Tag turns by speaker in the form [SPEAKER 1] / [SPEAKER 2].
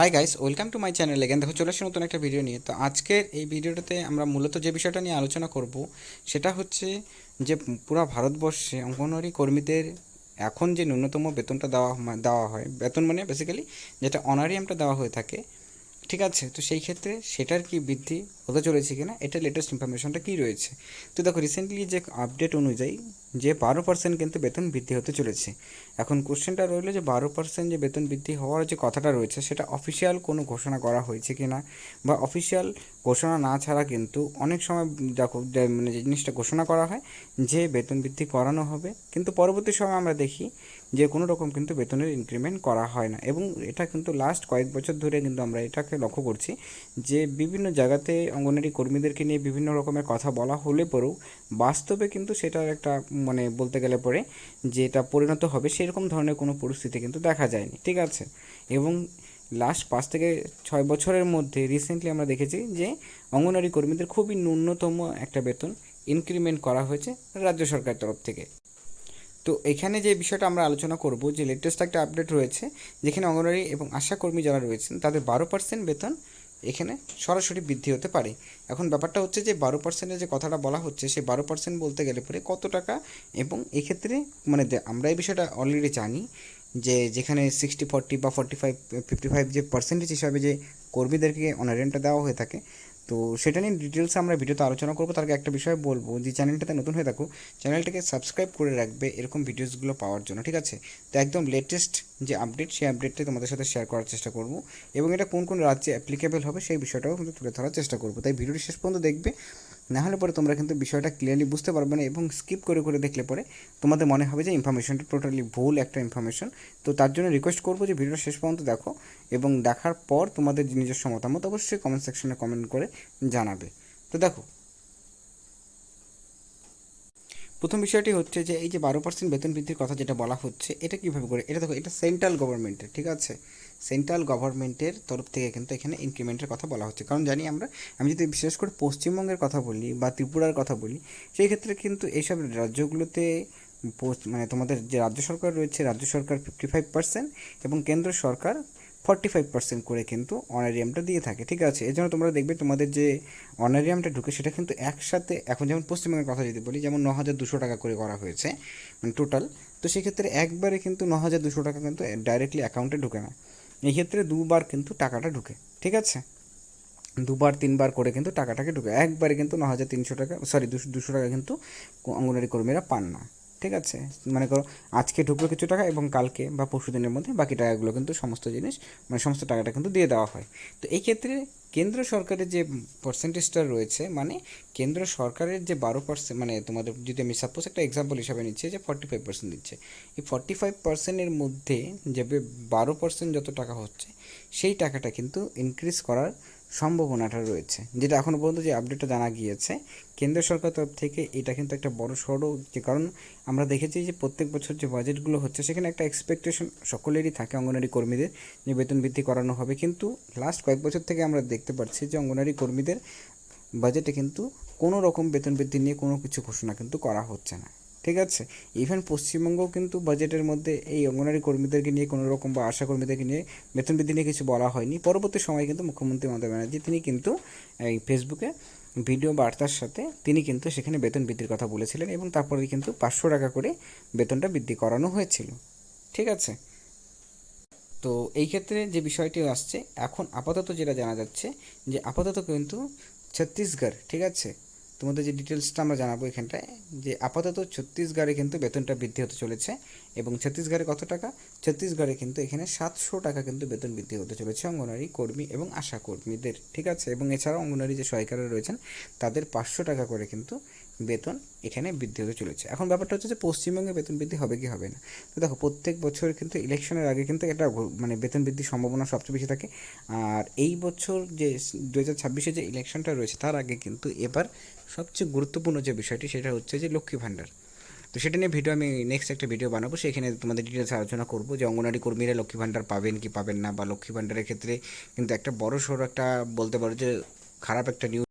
[SPEAKER 1] Hi guys welcome to my channel again দেখো, চলে আসি নতুন একটা ভিডিও নিয়ে। তো আজকের এই ভিডিওটাতে আমরা মূলত যে বিষয়টা নিয়ে আলোচনা করব, সেটা হচ্ছে যে পুরো ভারতবর্ষে অঙ্গনওয়াড়ি কর্মীদের এখন যে ন্যূনতম বেতনটা দেওয়া দেওয়া হয়, বেতন মানে বেসিক্যালি যেটা অনারিয়ামটা দেওয়া হয়ে থাকে, ঠিক আছে? তো সেই ক্ষেত্রে সেটার কি বৃদ্ধি হতে চলেছে কিনা, এটা লেটেস্ট ইনফরমেশনটা কী রয়েছে? তো দেখো রিসেন্টলি যে আপডেট অনুযায়ী যে বারো পার্সেন্ট কিন্তু বেতন বৃদ্ধি হতে চলেছে। এখন কোশ্চেনটা রইল যে বারো পার্সেন্ট যে বেতন বৃদ্ধি হওয়ার যে কথাটা রয়েছে, সেটা অফিসিয়াল কোনো ঘোষণা করা হয়েছে কি না বা অফিসিয়াল ঘোষণা না ছাড়া কিন্তু অনেক সময় দেখো মানে যে জিনিসটা ঘোষণা করা হয়, যে বেতন বৃদ্ধি করানো হবে। কিন্তু পরবর্তী সময় আমরা দেখি যে কোনো রকম কিন্তু বেতনের ইনক্রিমেন্ট করা হয় না। এবং এটা কিন্তু লাস্ট কয়েক বছর ধরে কিন্তু আমরা এটাকে লক্ষ্য করছি যে বিভিন্ন জায়গাতে অঙ্গনারী কর্মীদেরকে নিয়ে বিভিন্ন রকমের কথা বলা হলে পরেও বাস্তবে কিন্তু সেটার একটা মানে বলতে গেলে পরে যেটা পরিণত হবে, সেরকম ধরনের কোনো পরিস্থিতি কিন্তু দেখা যায়নি। ঠিক আছে? এবং লাস্ট পাঁচ থেকে ছয় বছরের মধ্যে রিসেন্টলি আমরা দেখেছি যে অঙ্গনারী কর্মীদের খুবই ন্যূনতম একটা বেতন ইনক্রিমেন্ট করা হয়েছে রাজ্য সরকারের তরফ থেকে। তো এখানে যে বিষয়টা আমরা আলোচনা করব, যে লেটেস্ট একটা আপডেট রয়েছে, যেখানে অঙ্গনওয়াড়ি এবং আশা কর্মী যারা রয়েছেন, তাদের বারো পার্সেন্ট বেতন এখানে সরাসরি বৃদ্ধি হতে পারে। এখন ব্যাপারটা হচ্ছে যে বারো পার্সেন্টের যে কথাটা বলা হচ্ছে, সেই বারো পার্সেন্ট বলতে গেলে পরে কত টাকা এবং এক্ষেত্রে মানে আমরা এই বিষয়টা অলরেডি জানি। যে যেখানে সিক্সটি ফর্টি বা ফর্টি ফাইভ ফিফটি ফাইভ যে পার্সেন্টেজ হিসাবে যে কর্মীদেরকে অনারেন্টটা দেওয়া হয়ে থাকে, তো সেটা নিয়ে ডিটেলস আমরা ভিডিওতে আলোচনা করব। তার একটা বিষয় বলব যে চ্যানেলটাতে নতুন হয়ে থাকো চ্যানেলটাকে সাবস্ক্রাইব করে রাখবে এরকম ভিডিওসগুলো পাওয়ার জন্য, ঠিক আছে? তো একদম লেটেস্ট যে আপডেট সেই আপডেটটাই তোমাদের সাথে শেয়ার করার চেষ্টা করব এবং এটা কোন কোন রাজ্যে অ্যাপ্লিকেবল হবে সেই বিষয়টাও কিন্তু তুলে ধরার চেষ্টা করব। তাই ভিডিওটি শেষ পর্যন্ত দেখবে। না হলে পরে তোমরা কিন্তু বিষয়টা ক্লিয়ারলি বুঝতে পারবে না এবং স্কিপ করে করে দেখলে পরে তোমাদের মনে হবে যে ইনফরমেশনটা টোটালি ভুল একটা ইনফরমেশন তো তার জন্য রিকোয়েস্ট করব যে ভিডিওটা শেষ পর্যন্ত দেখো এবং দেখার পর তোমাদের নিজস্ব মতামত অবশ্যই কমেন্ট সেকশনে কমেন্ট করে জানাবে। তো দেখো। প্রথম বিষয়টি হচ্ছে যে এই যে বারো পার্সেন্ট বেতন বৃদ্ধির কথা যেটা বলা হচ্ছে, এটা কীভাবে করে? এটা দেখো, এটা সেন্ট্রাল গভর্নমেন্টের ঠিক আছে? সেন্ট্রাল গভর্নমেন্টের তরফ থেকে কিন্তু এখানে ইনক্রিমেন্টের কথা বলা হচ্ছে। কারণ জানি আমরা, আমি যদি বিশেষ করে পশ্চিমবঙ্গের কথা বলি বা ত্রিপুরার কথা বলি, সেই ক্ষেত্রে কিন্তু এইসব রাজ্যগুলোতে পোস্ট মানে তোমাদের যে রাজ্য সরকার রয়েছে, রাজ্য সরকার ফিফটি ফাইভ পার্সেন্ট এবং কেন্দ্র সরকার ফর্টি ফাইভ পার্সেন্ট করে কিন্তু অনারিয়ামটা দিয়ে থাকে। ঠিক আছে? এই জন্য তোমরা দেখবে তোমাদের যে অনারিয়ামটা ঢুকে সেটা কিন্তু একসাথে, এখন যেমন পশ্চিমবঙ্গের কথা যদি বলি, যেমন ন হাজার দুশো টাকা করে করা হয়েছে মানে টোটাল তো সেক্ষেত্রে একবারে কিন্তু ন হাজার দুশো টাকা কিন্তু ডাইরেক্টলি অ্যাকাউন্টে ঢুকে না। এই ক্ষেত্রে দুবার কিন্তু টাকাটা ঢুকে, ঠিক আছে? দুবার, তিনবার করে কিন্তু টাকাটাকে ঢুকে। একবারে কিন্তু ন হাজার তিনশো টাকা সরি দুশো দুশো টাকা কিন্তু অঙ্গনারী কর্মীরা পান না। ঠিক আছে? মনে করো আজকে ঢুকলো কিছু টাকা এবং কালকে বা পরশু দিনের মধ্যে বাকি টাকাগুলো কিন্তু সমস্ত জিনিস মানে সমস্ত টাকাটা কিন্তু দিয়ে দেওয়া হয়। তো এই ক্ষেত্রে কেন্দ্র সরকারের যে পার্সেন্টেজটা রয়েছে মানে কেন্দ্র সরকারের যে বারো পার্সেন্ট মানে তোমাদের যদি আমি সাপোজ একটা এক্সাম্পল হিসাবে নিচ্ছি, যে ফর্টি ফাইভ পার্সেন্ট দিচ্ছে। এই ফর্টি ফাইভ পার্সেন্টের মধ্যে যে বারো পার্সেন্ট যত টাকা হচ্ছে, সেই টাকাটা কিন্তু ইনক্রিজ করার সম্ভাবনাটা রয়েছে। যেটা এখনও পর্যন্ত যে আপডেটটা জানা গিয়েছে, কেন্দ্র সরকার তরফ থেকে এটা কিন্তু একটা বড় সড়ো যে কারণ আমরা দেখেছি যে প্রত্যেক বছর যে বাজেটগুলো হচ্ছে, সেখানে একটা এক্সপেকটেশন সকলেরই থাকে অঙ্গনারী কর্মীদের, যে বেতন বৃদ্ধি করানো হবে। কিন্তু লাস্ট কয়েক বছর থেকে আমরা দেখতে পাচ্ছি যে অঙ্গনারী কর্মীদের বাজেটে কিন্তু কোনো রকম বেতন বৃদ্ধি নিয়ে কোনো কিছু ঘোষণা কিন্তু করা হচ্ছে না। ঠিক আছে? ইভেন পশ্চিমবঙ্গও কিন্তু বাজেটের মধ্যে এই অঙ্গনারী কর্মীদেরকে নিয়ে কোনো রকম বা আশা কর্মীদেরকে নিয়ে বেতন বৃদ্ধি নিয়ে কিছু বলা হয়নি। পরবর্তী সময়ে কিন্তু মুখ্যমন্ত্রী মমতা ব্যানার্জি তিনি কিন্তু এই ফেসবুকে ভিডিও বার্তার সাথে তিনি কিন্তু সেখানে বেতন বৃদ্ধির কথা বলেছিলেন এবং তারপরে কিন্তু পাঁচশো টাকা করে বেতনটা বৃদ্ধি করানো হয়েছিল। ঠিক আছে? তো এই ক্ষেত্রে যে বিষয়টি আসছে, এখন আপাতত যেটা জানা যাচ্ছে যে আপাতত কিন্তু ছত্তিশগড়, ঠিক আছে? তোমাদের যে ডিটেলসটা আমরা জানাব এখানটায়, যে আপাতত ছত্তিশগড়ে কিন্তু বেতনটা বৃদ্ধি হতে চলেছে এবং ছত্তিশগড়ে কত টাকা? ছত্তিশগড়ে কিন্তু এখানে সাতশো টাকা কিন্তু বেতন বৃদ্ধি হতে চলেছে অঙ্গনারী কর্মী এবং আশা কর্মীদের ঠিক আছে? এবং এছাড়াও অঙ্গনারী যে সহায়িকারা রয়েছেন, তাদের পাঁচশো টাকা করে কিন্তু বেতন এখানে বৃদ্ধি হতে চলেছে। এখন ব্যাপারটা হচ্ছে যে পশ্চিমবঙ্গে বেতন বৃদ্ধি হবে কি হবে না? তো দেখো, প্রত্যেক বছর কিন্তু ইলেকশনের আগে কিন্তু একটা ঘ- মানে বেতন বৃদ্ধির সম্ভাবনা সবচেয়ে বেশি থাকে। আর এই বছর যে দু হাজার ছাব্বিশে যে ইলেকশনটা রয়েছে, তার আগে কিন্তু এবার সবচেয়ে গুরুত্বপূর্ণ যে বিষয়টি, সেটা হচ্ছে যে লক্ষ্মী ভাণ্ডার। তো সেটা নিয়ে ভিডিও আমি নেক্সট একটা ভিডিও বানাবো। সেখানে তোমাদের ডিটেলস আলোচনা করব যে অঙ্গনারী কর্মীরা লক্ষ্মী ভাণ্ডার পাবেন কি পাবেন না, বা লক্ষ্মী ভাণ্ডারের ক্ষেত্রে কিন্তু একটা বড় সড়ো একটা বলতে পারো যে খারাপ একটা নিউজ